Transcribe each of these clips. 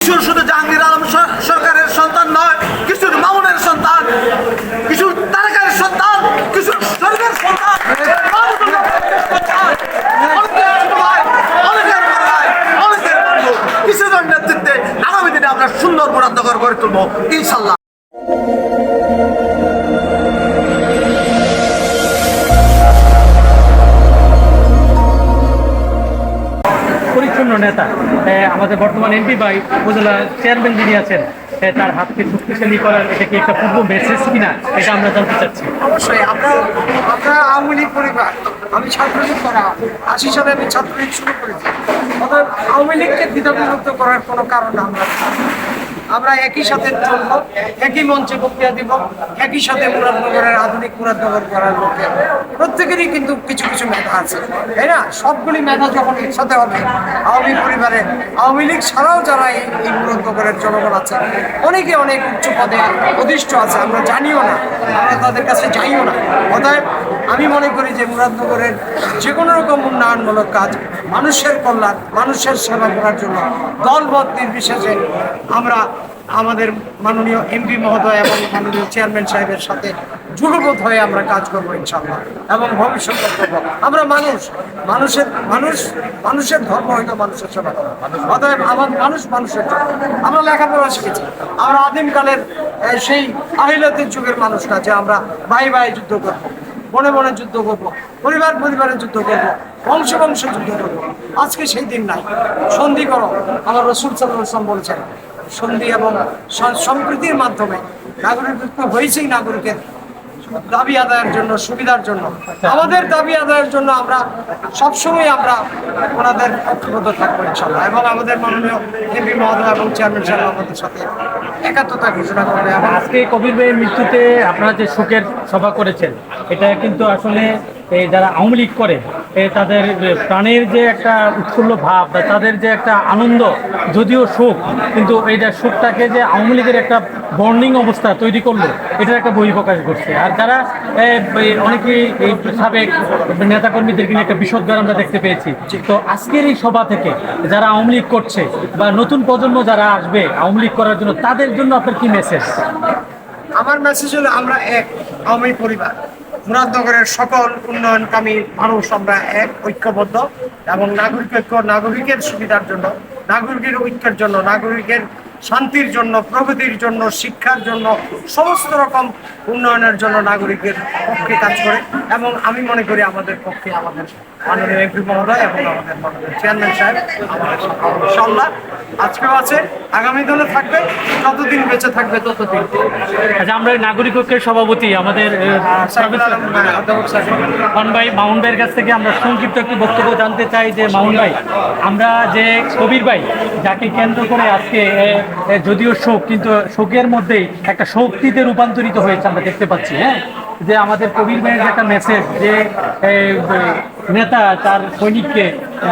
কিশোর শুধু জাহাঙ্গীর আলম সরকারের সন্তান নয় কিশোর মামুনের সন্তান কিশোর তারেকের সন্তান কিশোর সন্তান নেতৃত্বে আগামী দিনে আমরা সুন্দর বরাদ্দ গড়ে তুলবো, ইনশাল্লাহ। নেতা আমাদের বর্তমান এমপি ভাই উপজেলা চেয়ারম্যান যিনি আছেন তার হাতকে শক্তিশালী করার এটা কি একটা পূর্ব মেসেজ কিনা, এটা আমরা জানতে চাচ্ছি অবশ্যই আমরা আমরা আওয়ামী লীগ পরিবার, আমি ছাত্রলীগ করা, আশি সালে আমি ছাত্রলীগ শুরু করেছি অর্থাৎ আওয়ামী লীগকে দ্বিধাবিভক্ত করার কোনো কারণ আমরা। আমরা একই সাথে চলবো, একই মঞ্চে বক্তৃতা দিব, একই সাথে মুরাদনগরের আধুনিক মুরাদনগর করার লক্ষ্যে। প্রত্যেকেরই কিন্তু কিছু কিছু মেধা আছে, তাই না? সবগুলি মেধা যখন একসাথে হবে, আওয়ামী পরিবারের আওয়ামী লীগ ছাড়াও যারা এই এই মুরাদনগরের জনগণ আছে, অনেকে অনেক উচ্চ পদে অধিষ্ঠ আছে, আমরা জানিও না, আমরা তাদের কাছে যাইও না। অতএব আমি মনে করি যে মুরাদনগরের যে কোনো রকম উন্নয়নমূলক কাজ মানুষের কল্যাণ, মানুষের সেবা করার জন্য দলবদ নির্বিশেষে আমরা আমাদের মাননীয় এমপি মহোদয় এবং মাননীয় চেয়ারম্যান সাহেবের সাথে যুগবোধ হয়ে আমরা কাজ করব ইনশাল্লাহ এবং ভবিষ্যতে করব আমরা মানুষ, মানুষের মানুষ, মানুষের ধর্ম হয়তো মানুষের সেবা করা অতএব আমার মানুষ মানুষের আমরা লেখাপড়া শিখেছি। আমরা আদিমকালের সেই আহিলতের যুগের মানুষ না যে আমরা ভাই ভাই যুদ্ধ করব। বনে বনে যুদ্ধ করব, পরিবার পরিবারে যুদ্ধ করব, বংশ বংশ যুদ্ধ করব। আজকে সেই দিন নাই। সন্ধি করো আমার রসুল সাল্লাম বলেছেন। সন্ধি এবং সম্প্রীতির মাধ্যমে নাগরিকত্ব হয়েছেই নাগরিকের দাবি আদায়ের জন্য, সুবিধার জন্য। আমাদের দাবি আদায়ের জন্য আমরা সবসময় আমরা ওনাদের ঐক্যবদ্ধ থাকব ইনশাল্লাহ এবং আমাদের মাননীয় এমপি মহোদয় এবং চেয়ারম্যান সাহেব আমাদের সাথে একাত্মতা ঘোষণা করবে আজকে কবির ভাইয়ের মৃত্যুতে আপনারা যে শোকের সভা করেছেন, এটা কিন্তু আসলে যারা আওয়ামী লীগ করে তাদের প্রাণের যে একটা উৎফুল্ল ভাব বা তাদের যে একটা আনন্দ যদিও সুখ কিন্তু এইটা সুখটাকে যে আওয়ামী লীগের একটা বর্নিং অবস্থা তৈরি করল এটার একটা বহিঃপ্রকাশ করছে আর যারা অনেকেই এই সাবেক নেতাকর্মীদেরকে নিয়ে একটা বিষদগার আমরা দেখতে পেয়েছি। তো আজকের এই সভা থেকে যারা আওয়ামী লীগ করছে বা নতুন প্রজন্ম যারা আসবে আওয়ামী লীগ করার জন্য তাদের জন্য আপনার কি মেসেজ আমার মেসেজ হলো আমরা এক আওয়ামী পরিবার। মুরাদনগরের সকল উন্নয়নকামী মানুষ আমরা এক, ঐক্যবদ্ধ এবং নাগরিক ঐক্য, নাগরিকের সুবিধার জন্য, নাগরিকের ঐক্যের জন্য, নাগরিকের শান্তির জন্য, প্রগতির জন্য, শিক্ষার জন্য, সমস্ত রকম উন্নয়নের জন্য নাগরিকের পক্ষে কাজ করে এবং আমি মনে করি আমাদের পক্ষে আমাদের মাননীয় এমপি মহোদয় এবং আমাদের মাননীয় চেয়ারম্যান সাহেব আমাদের ইনশাল্লাহ আজকেও আছে আগামী দিনে থাকবে যতদিন বেঁচে থাকবে ততদিন। আচ্ছা আমরা নাগরিক ঐক্যের সভাপতি আমাদের হ্যাঁ, ভাই ভাইয়ের কাছ থেকে আমরা সংক্ষিপ্ত একটি বক্তব্য জানতে চাই যে মামুন ভাই আমরা যে কবির ভাই যাকে কেন্দ্র করে আজকে যদিও শোক কিন্তু শোকের মধ্যেই একটা শক্তিতে রূপান্তরিত হয়েছে আমরা দেখতে পাচ্ছি হ্যাঁ? যে আমাদের কবির ভাইয়ের যে একটা মেসেজ যে নেতা তার সৈনিককে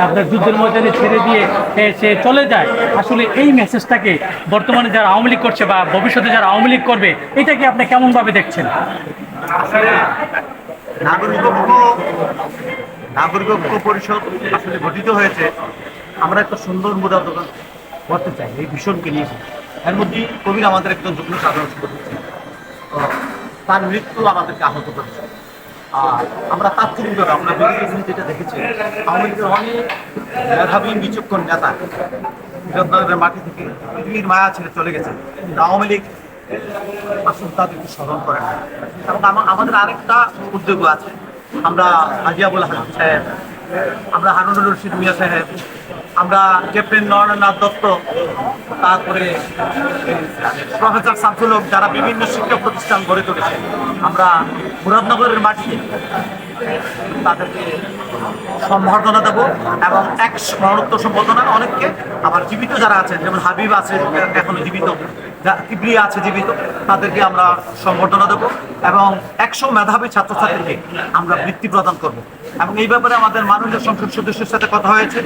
আপনার যুদ্ধের ময়দানে ছেড়ে দিয়ে সে চলে যায়। আসলে এই মেসেজটাকে বর্তমানে যারা আওয়ামী লীগ করছে বা ভবিষ্যতে যারা আওয়ামী লীগ করবে, এটাকে আপনি কেমনভাবে দেখছেন? নাগরিক নাগরিক ঐক্য পরিষদ আসলে গঠিত হয়েছে। আমরা একটা সুন্দর মুদ্রা দোকান করতে চাই, এই ভীষণকে নিয়ে। এর মধ্যে কবির আমাদের একজন যুগ্ম সাধারণ ছিলেন। তার মৃত্যু আমাদেরকে আহত করেছে। আর আমরা তাৎক্ষণিকভাবে আমরা বিরোধী যেটা দেখেছি আওয়ামী লীগের অনেক মেধাবী বিচক্ষণ নেতা মুজাদ্দারের মাটি থেকে পৃথিবীর মায়া ছেড়ে চলে গেছে। কিন্তু আওয়ামী লীগ আসলে তাদেরকে স্মরণ করে না কারণ আমা- আমাদের আরেকটা উদ্যোগ আছে। আমরা হাজিয়াবুল হাসান সাহেব, আমরা হারুনুর রশিদ মিয়া সাহেব আমরা ক্যাপ্টেন নরেন্দ্রনাথ দত্ত, তারপরে প্রফেসর শামসুল হক, যারা বিভিন্ন শিক্ষা প্রতিষ্ঠান গড়ে তুলেছে, আমরা মুরাদনগরের মাটিতে তাদেরকে সম্বর্ধনা দেবো এবং এক মরণোত্তর সম্বর্ধনা অনেককে, আবার জীবিত যারা আছেন, যেমন হাবিব আছে, এখনও জীবিত কিবরিয়া আছে জীবিত, তাদেরকে আমরা সম্বর্ধনা দেবো এবং একশো মেধাবী ছাত্রছাত্রীকে আমরা বৃত্তি প্রদান করব। এবং এই ব্যাপারে আমাদের মাননীয় সংসদ সদস্যের সাথে কথা হয়েছে।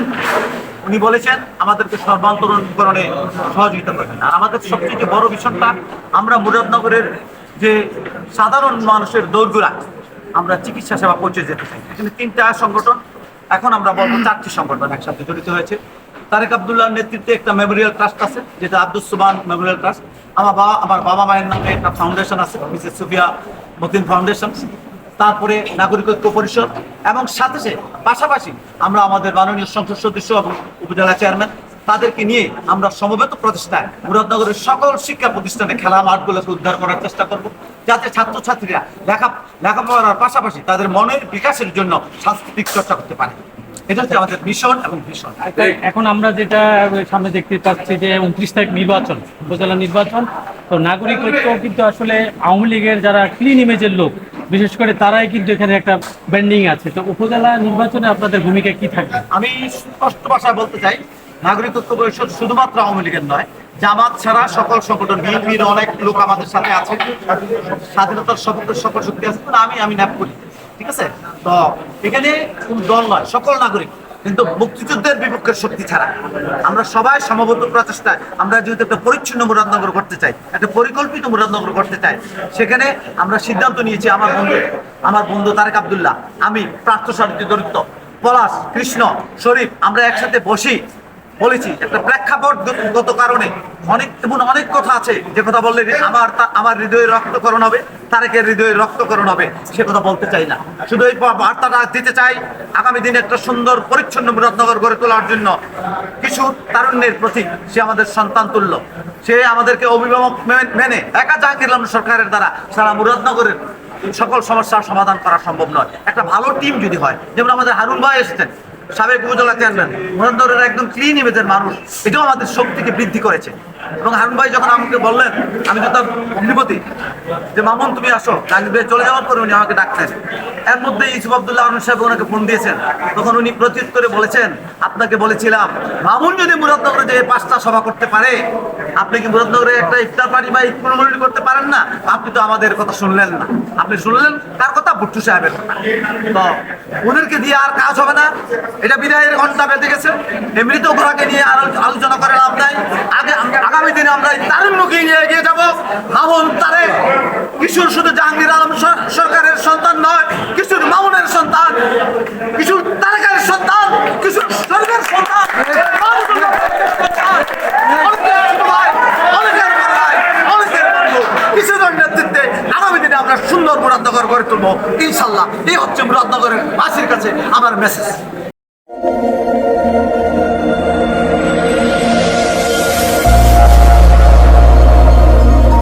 উনি বলেছেন, আমাদেরকে সর্বান্তরণকরণে সহযোগিতা করবেন। আর আমাদের সবচেয়ে বড় বিষয়টা, আমরা মুরাদনগরের যে সাধারণ মানুষের দৌড়গুড়া আমরা চিকিৎসা সেবা পৌঁছে যেতে চাই। এখানে তিনটা সংগঠন, এখন আমরা বলব চারটি সংগঠন একসাথে জড়িত হয়েছে। তারেক আবদুল্লাহর নেতৃত্বে একটা মেমোরিয়াল ট্রাস্ট আছে, যেটা আব্দুল সুবান মেমোরিয়াল ট্রাস্ট। আমার বাবা আমার বাবা মায়ের নামে একটা ফাউন্ডেশন আছে, মিসেস সুফিয়া মতিন ফাউন্ডেশন। তারপরে নাগরিক ঐক্য পরিষদ এবং সাথে সাথে পাশাপাশি আমরা আমাদের মাননীয় সংসদ সদস্য এবং উপজেলা চেয়ারম্যান তাদেরকে নিয়ে আমরা সমবেত প্রচেষ্টায় মুরাদনগরের সকল শিক্ষা প্রতিষ্ঠানে খেলা মাঠগুলোকে উদ্ধার করার চেষ্টা করব, যাতে ছাত্রছাত্রীরা লেখা লেখাপড়ার পাশাপাশি তাদের মনের বিকাশের জন্য সাংস্কৃতিক চর্চা করতে পারে। এটা হচ্ছে আমাদের এবং ভিশন এখন আমরা যেটা সামনে দেখতে পাচ্ছি যে উনত্রিশ তারিখ নির্বাচন, উপজেলা নির্বাচন। তো নাগরিক ঐক্য কিন্তু আসলে আওয়ামী লীগের যারা ক্লিন ইমেজের লোক বিশেষ করে তারাই কিন্তু এখানে একটা ব্যান্ডিং আছে। তো উপজেলা নির্বাচনে আপনাদের ভূমিকা কি থাকবে? আমি স্পষ্ট ভাষায় বলতে চাই নাগরিকত্ব পরিষদ শুধুমাত্র আওয়ামী লীগের নয়, জামাত ছাড়া সকল সংগঠন, বিএনপির অনেক লোক আমাদের সাথে আছে, স্বাধীনতার সপক্ষে সকল শক্তি আছে আমি আমি ন্যাপ করি। ঠিক আছে? তো এখানে কোন দল নয়, সকল নাগরিক। কিন্তু মুক্তিযুদ্ধের বিপক্ষের শক্তি ছাড়া। আমরা সবাই সমবদ্ধ প্রচেষ্টায় আমরা যেহেতু একটা পরিচ্ছন্ন মুরাদনগর করতে চাই, একটা পরিকল্পিত মুরাদনগর করতে চাই, সেখানে আমরা সিদ্ধান্ত নিয়েছি আমার বন্ধু আমার বন্ধু তারেক আবদুল্লাহ, আমি প্রার্থ সারথী দরিদ্র পলাশ, কৃষ্ণ, শরীফ, আমরা একসাথে বসি। বলেছি, একটা প্রেক্ষাপট গত কারণে। অনেক এমন অনেক কথা আছে। যে কথা বললে আমার আমার হৃদয়ে রক্তকরণ হবে, তারেকের হৃদয়ে রক্তকরণ হবে, সে কথা বলতে চাই না। শুধু এই বার্তাটা দিতে চাই, আগামী দিনে একটা সুন্দর, পরিচ্ছন্ন মুরাদনগর গড়ে তোলার জন্য। কিছু তারুণ্যের প্রতীক, সে আমাদের সন্তান তুল্য। সে আমাদেরকে অভিভাবক মেনে, একা জাহাঙ্গীর সরকারের দ্বারা সারা মুরাদনগরের সকল সমস্যার সমাধান করা সম্ভব নয়। একটা ভালো টিম যদি হয়, যেমন আমাদের হারুন ভাই এসেছেন সাবেক উপজেলা চেয়ারম্যান মুরাদনগরের একদম ক্লিন ইমেজের মানুষ, এটাও আমাদের শক্তিকে বৃদ্ধি করেছে। এবং হারুন ভাই যখন আমাকে বললেন, আমি তো তার অগ্নিপতি, যে মামুন, তুমি আসো ভাই চলে যাওয়ার পরে উনি আমাকে ডাকতেন এর মধ্যে ইসুফ আবদুল্লাহ আহমেদ সাহেব ওনাকে ফোন দিয়েছেন। তখন উনি প্রত্যুত্তরে বলেছেন, আপনাকে বলেছিলাম, মামুন যদি মুরাদনগরে যে পাঁচটা সভা করতে পারে, আপনি কি মুরাদনগরে একটা ইফতার পার্টি বা ইফতার করতে পারেন না? আপনি তো আমাদের কথা শুনলেন না। আপনি শুনলেন? তার কথা? বুট্টু সাহেবের কথা। তো ওদেরকে দিয়ে আর কাজ হবে না। এটা বিদায়ের ঘণ্টা বেঁধে গেছে এই মৃত ঘোড়াকে নিয়ে আর আলোচনা করে লাভ নাই। আগে আগামী দিনে আমরা তারুণ্যকে নিয়ে এগিয়ে যাব। মামুন তারে। কিশোর শুধু জাহাঙ্গীর আলম সরকারের সন্তান নয়, কিশোর মামুনের সন্তান। কিশোর তারেকের সন্তান কিশোর শরীফের সন্তান মামুনের সন্তান। অনেকের ছোট ভাই, অনেকের বড় ভাই, অনেকের বন্ধু। কিশোরের নেতৃত্বে আগামী দিনে আমরা সুন্দর মুরাদনগর গড়ে তুলবো ইনশাল্লাহ। এই হচ্ছে মুরাদনগরের বাসির কাছে আমার মেসেজ